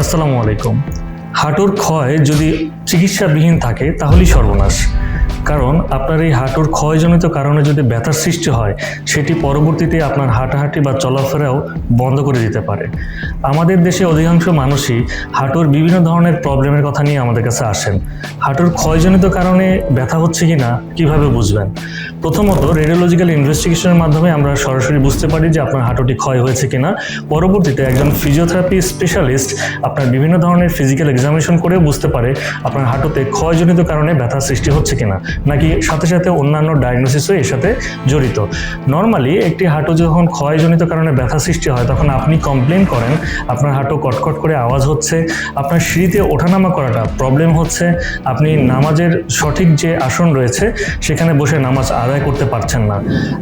আসসালামু আলাইকুম। হাঁটুর ক্ষয় যদি চিকিৎসাবিহীন থাকে তাহলেই সর্বনাশ। কারণ আপনার এই হাঁটুর ক্ষয়জনিত কারণে যদি ব্যথার সৃষ্টি হয়, সেটি পরবর্তীতে আপনার হাঁটাহাঁটি বা চলাফেরাও বন্ধ করে দিতে পারে। আমাদের দেশে অধিকাংশ মানুষই হাঁটুর বিভিন্ন ধরনের প্রবলেমের কথা নিয়ে আমাদের কাছে আসেন। হাঁটুর ক্ষয়জনিত কারণে ব্যথা হচ্ছে কি না কীভাবে বুঝবেন? প্রথমত রেডিওলজিক্যাল ইনভেস্টিগেশনের মাধ্যমে আমরা সরাসরি বুঝতে পারি যে আপনার হাঁটুটি ক্ষয় হয়েছে কিনা। পরবর্তীতে একজন ফিজিওথেরাপি স্পেশালিস্ট আপনার বিভিন্ন ধরনের ফিজিক্যাল এক্সামিনেশন করেও বুঝতে পারে আপনার হাঁটুতে ক্ষয়জনিত কারণে ব্যথার সৃষ্টি হচ্ছে কিনা। নাকি সাথে সাথে অন্যান্য ডায়াগনোসিসও এর সাথে জড়িত? নর্মালি একটি হাঁটু যখন ক্ষয়জনিত কারণে ব্যথা সৃষ্টি হয়, তখন আপনি কমপ্লেন করেন, আপনার হাঁটু কটকট করে আওয়াজ হচ্ছে, আপনার সিঁড়িতে ওঠানামা করাটা প্রবলেম হচ্ছে, আপনি নামাজের সঠিক যে আসন রয়েছে, সেখানে বসে নামাজ আদায় করতে পারছেন না।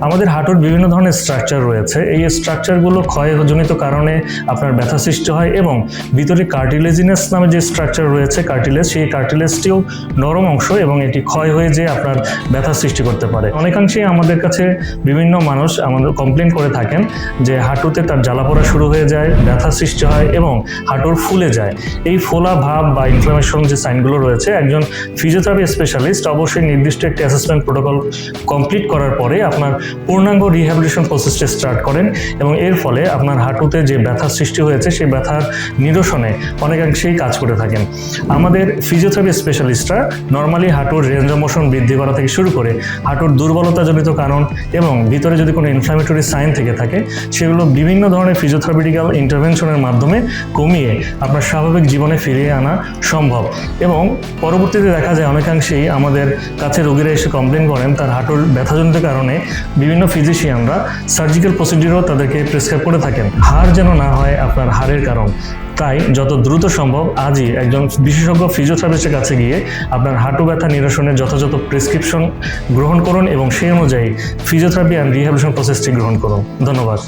আমাদের হাঁটুর বিভিন্ন ধরনের স্ট্রাকচার রয়েছে, এই স্ট্রাকচারগুলো ক্ষয়জনিত কারণে আপনার ব্যথা সৃষ্টি হয় এবং ভিতরে কার্টিলেজিনাস নামে যে স্ট্রাকচার রয়েছে কার্টিলেজ সেই কার্টিলেজটিও নরম অংশ এবং এটি ক্ষয় হয়ে যে আপনার ব্যথা সৃষ্টি করতে পারে। অনেকাংশেই আমাদের কাছে বিভিন্ন মানুষ আমাদের কমপ্লেন করে থাকেন যে হাঁটুতে তার জ্বালাপোড়া শুরু হয়ে যায়, ব্যথা সৃষ্টি হয় এবং হাঁটুর ফুলে যায়। এই ফোলা ভাব বা ইনফ্লামেশন যে সাইনগুলো রয়েছে, একজন ফিজিওথেরাপি স্পেশালিস্ট অবশ্যই নির্দিষ্ট একটি অ্যাসেসমেন্ট প্রোটোকল কমপ্লিট করার পরে আপনার পূর্ণাঙ্গ রিহ্যাবিলিটেশন প্রসেসটা স্টার্ট করেন এবং এর ফলে আপনার হাঁটুতে যে ব্যথা সৃষ্টি হয়েছে, সেই ব্যথার নিরসনে অনেকাংশেই কাজ করে থাকেন। আমাদের ফিজিওথেরাপি স্পেশালিস্টরা নর্মালি হাঁটুর রেঞ্জ অফ মোশন বৃদ্ধি করা থেকে শুরু করে হাঁটুর দুর্বলতাজনিত কারণ এবং ভিতরে যদি কোনো ইনফ্লামেটরি সাইন থেকে থাকে, সেগুলো বিভিন্ন ধরনের ফিজিওথেরাপিটিক্যাল ইন্টারভেনশনের মাধ্যমে কমিয়ে আপনার স্বাভাবিক জীবনে ফিরিয়ে আনা সম্ভব। এবং পরবর্তীতে দেখা যায় অনেকাংশেই আমাদের কাছে রোগীরা এসে কমপ্লেন করেন, তার হাঁটুর ব্যথাজনিত কারণে বিভিন্ন ফিজিশিয়ানরা সার্জিক্যাল প্রসিডিউরও তাদেরকে প্রেসক্রাইব করে থাকেন। হাড় যেন না হয় আপনার হাড়ের কারণ। তাই যত দ্রুত সম্ভব আজই একজন বিশেষজ্ঞ ফিজিওথেরাপিস্টের কাছে গিয়ে আপনার হাঁটু ব্যথা নিরসনের যথাযথ প্রেসক্রিপশন গ্রহণ করুন এবং সেই অনুযায়ী ফিজিওথেরাপি অ্যান্ড রিহ্যাবিলিটেশন প্রসেসটি গ্রহণ করুন। ধন্যবাদ।